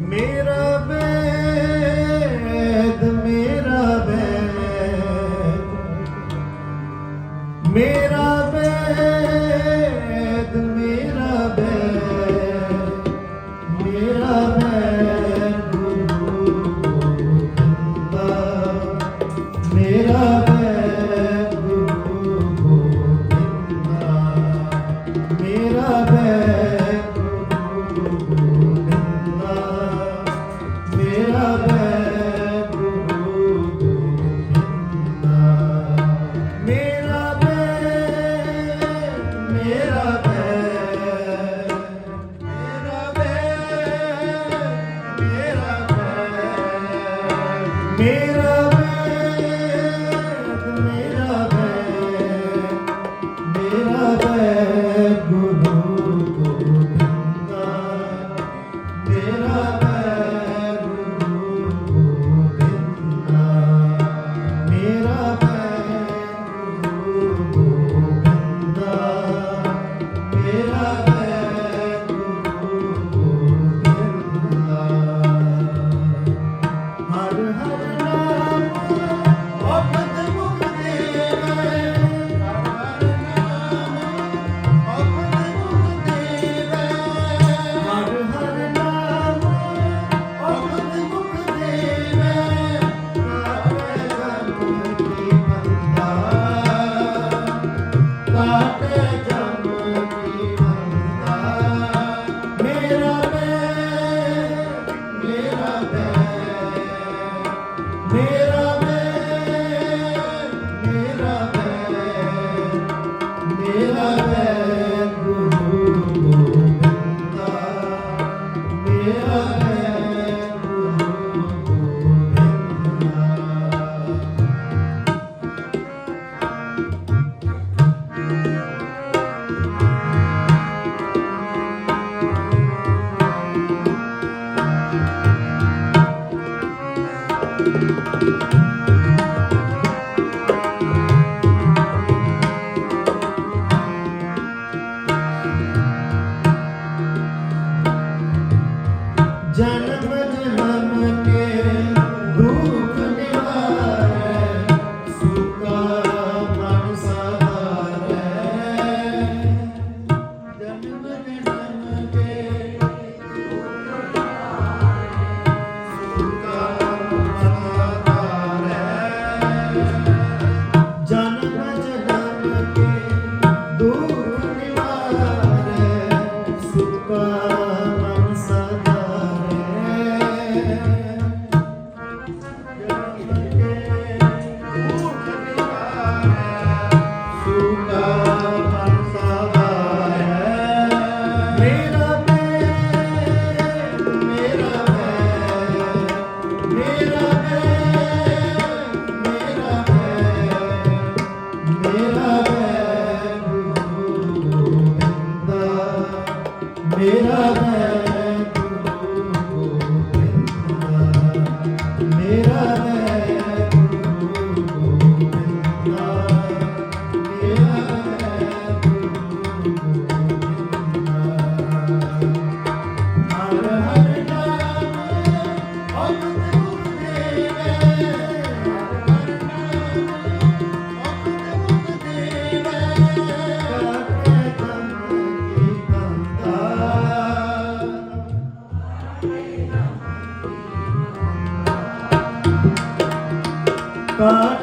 Mira. Pedro.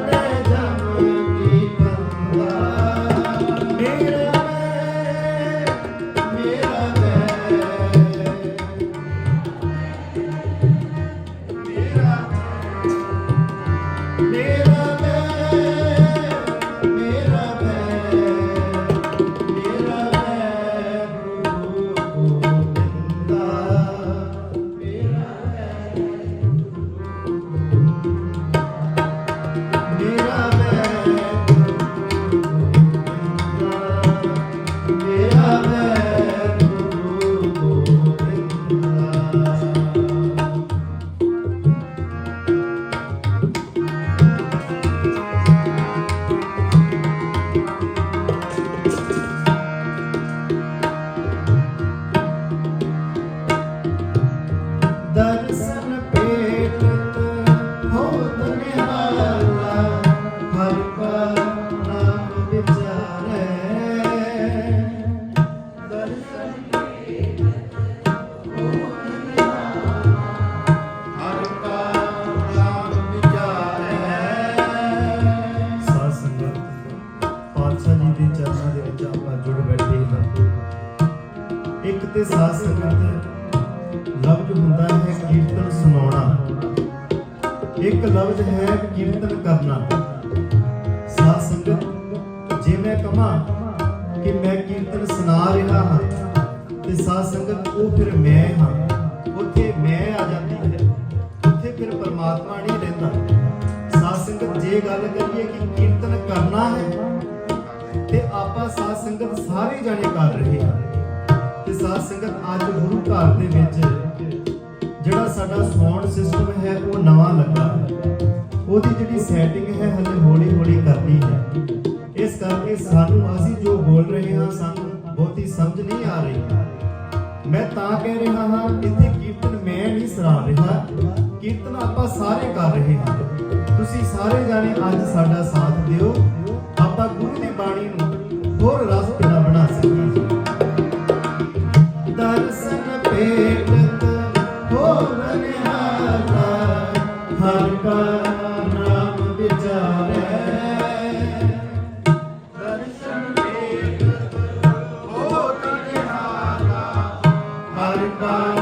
Lord. ਕਰਨਾ। ਸਾਧ ਸੰਗਤ, ਜੇ ਮੈਂ ਕਹਾਂ ਕਿ ਮੈਂ ਕੀਰਤਨ ਸੁਣਾ ਰਿਹਾ ਹਾਂ, ਤੇ ਸਾਧ ਸੰਗਤ, ਉਹ ਫਿਰ ਮੈਂ ਹਾਂ। ਉੱਥੇ ਮੈਂ ਆ ਜਾਂਦੀ ਹੈ। ਉੱਥੇ ਫਿਰ ਪਰਮਾਤਮਾ ਨਹੀਂ ਰਹਿੰਦਾ। ਸਾਧ ਸੰਗਤ, ਜੇ ਗੱਲ ਕਰੀਏ ਕਿ ਕੀਰਤਨ ਕਰਨਾ ਹੈ, ਤੇ ਆਪਾਂ ਸਾਧ ਸੰਗਤ ਸਾਰੇ ਜਾਣੇ ਕਰ ਰਹੇ ਹਾਂ। ਤੇ ਸਾਧ ਸੰਗਤ ਅੱਜ ਗੁਰੂ ਘਰ ਦੇ ਵਿੱਚ, ਜਿਹੜਾ ਸਾਡਾ ਸਾਊਂਡ ਸਿਸਟਮ ਹੈ, ਉਹ ਨਵਾਂ ਲੱਗਾ ਹੈ। ਉਹਦੀ ਜਿਹੜੀ ਸੈਟਿੰਗ ਹੈ, ਹਲੇ ਹੌਲੀ ਹੌਲੀ ਕਰਨੀ ਹੈ। ਇਸ ਕਰਕੇ ਸਾਨੂੰ ਅਸੀਂ ਜੋ ਬੋਲ ਰਹੇ ਹਾਂ, ਸਾਨੂੰ ਬਹੁਤੀ ਸਮਝ ਨਹੀਂ ਆ ਰਹੀ। ਮੈਂ ਤਾਂ ਕਹਿ ਰਿਹਾ ਹਾਂ, ਇੱਥੇ ਕੀਰਤਨ ਮੈਂ ਨਹੀਂ ਸਰਾ ਰਿਹਾ। ਕੀਰਤਨ ਆਪਾਂ ਸਾਰੇ ਕਰ ਰਹੇ ਹਾਂ। ਤੁਸੀਂ ਸਾਰੇ ਜਾਣੇ ਅੱਜ ਸਾਡਾ ਸਾਥ ਦਿਓ। ਆਪਾਂ ਗੁਰੂ ਦੀ ਬਾਣੀ ਨੂੰ Bye.